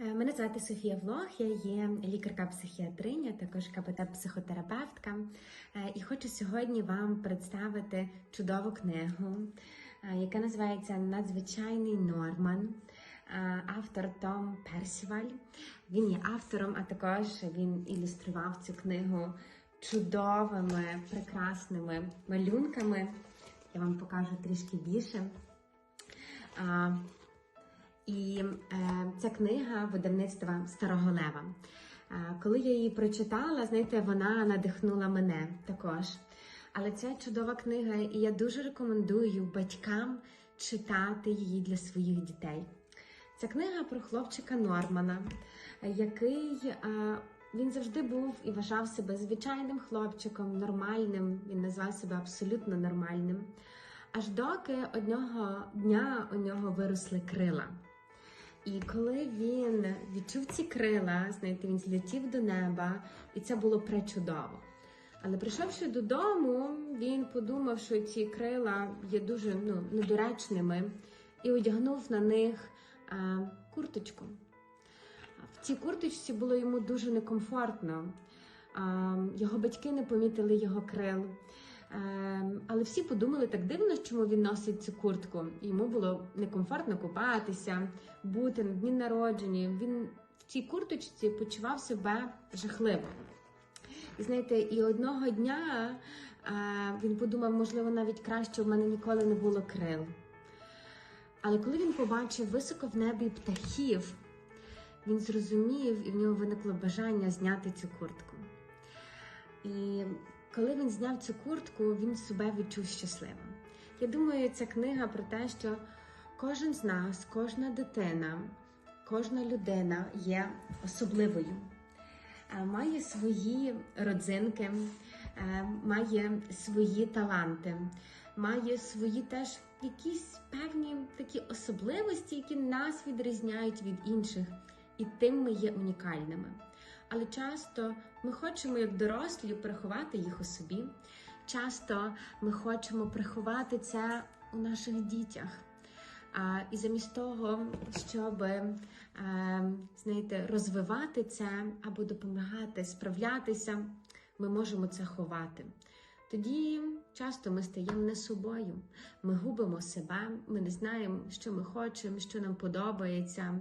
Е, Мене звати Софія Влох, я є лікарка-психіатриня, також КПТ-психотерапевтка. Е, І хочу сьогодні вам представити чудову книгу, е, яка називається Надзвичайний Норман. Автор Том Персіваль. Він є автором, а також він ілюстрував цю книгу чудовими, прекрасними малюнками. Я вам покажу трішки більше. І е, ця книга видавництва Старого Лева. Е, коли я її прочитала, знаєте, вона надихнула мене також. Але це чудова книга, і я дуже рекомендую батькам читати її для своїх дітей. Ця книга про хлопчика Нормана, який е, він завжди був і вважав себе звичайним хлопчиком, нормальним. Він назвав себе абсолютно нормальним. Аж доки одного дня у нього виросли крила. І коли він відчув ці крила, знаєте, він злетів до неба, і це було пречудово. Але прийшовши додому, він подумав, що ці крила є дуже ну, недоречними, і одягнув на них е, курточку. В цій курточці було йому дуже некомфортно. А, Його батьки не помітили його крил. Е, Але всі подумали так дивно, чому він носить цю куртку. Йому було некомфортно купатися, бути на дні народження. Він в цій курточці почував себе жахливо. І знаєте, і одного дня е, він подумав, можливо, навіть краще в мене ніколи не було крил. Але коли він побачив високо в небі птахів, він зрозумів, і в нього виникло бажання зняти цю куртку. І коли він зняв цю куртку, він себе відчув щасливим. Я думаю, ця книга про те, що кожен з нас, кожна дитина, кожна людина є особливою, Е, має свої родзинки, е, має свої таланти, має свої теж якісь певні такі особливості, які нас відрізняють від інших, і тим ми є унікальними. Але часто ми хочемо, як дорослі, приховати їх у собі. Часто ми хочемо приховати це у наших дітях. А, і замість того, щоб е, знаєте, розвивати це або допомагати справлятися, ми можемо це ховати. Тоді часто ми стаємо не собою, ми губимо себе, ми не знаємо, що ми хочемо, що нам подобається,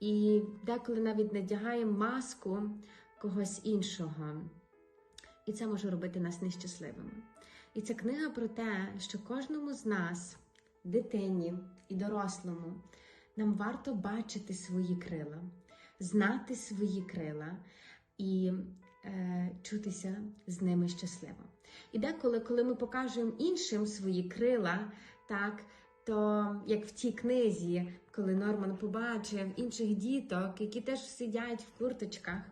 і деколи навіть надягаємо маску когось іншого. І це може робити нас нещасливими. І ця книга про те, що кожному з нас, дитині і дорослому, нам варто бачити свої крила, знати свої крила і е, чутися з ними щасливо. І деколи, коли ми покажемо іншим свої крила, так. То як в тій книзі, коли Норман побачив інших діток, які теж сидять в курточках,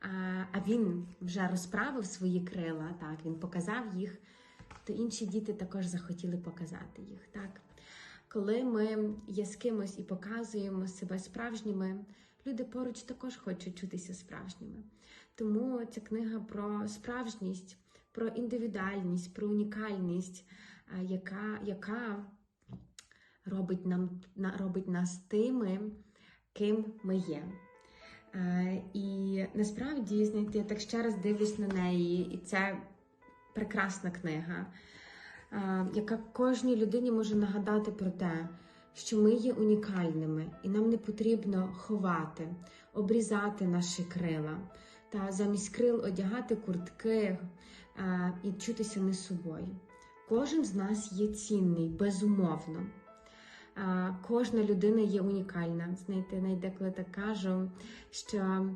а, він вже розправив свої крила, так він показав їх, то інші діти також захотіли показати їх. Так, коли ми є з кимось і показуємо себе справжніми, люди поруч також хочуть чутися справжніми. Тому ця книга про справжність, про індивідуальність, про унікальність, яка, яка робить нам робить нас тими, ким ми є. Е, І насправді, знаєте, я так ще раз дивлюсь на неї, і це прекрасна книга, е, яка кожній людині може нагадати про те, що ми є унікальними, і нам не потрібно ховати, обрізати наші крила, та замість крил одягати куртки е, і чутися не собою. Кожен з нас є цінний, безумовно. Кожна людина є унікальна. Знаєте, навіть деколи так кажу, що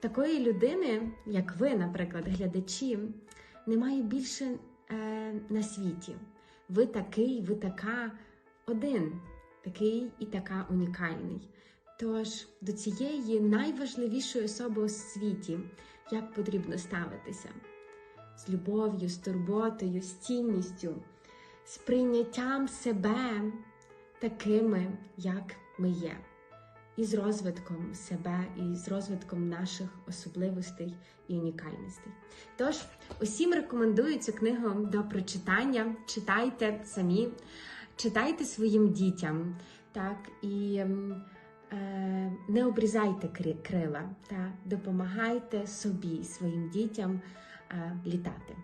такої людини, як ви, наприклад, глядачі, немає більше е, на світі. Ви такий, ви така один, такий і така унікальний. Тож до цієї найважливішої особи у світі як потрібно ставитися? З любов'ю, з турботою, з цінністю, з прийняттям себе такими, як ми є, і з розвитком себе, і з розвитком наших особливостей і унікальностей. Тож, усім рекомендую цю книгу до прочитання. Читайте самі, читайте своїм дітям, так і ем, е, не обрізайте крила та допомагайте собі, своїм дітям е, літати.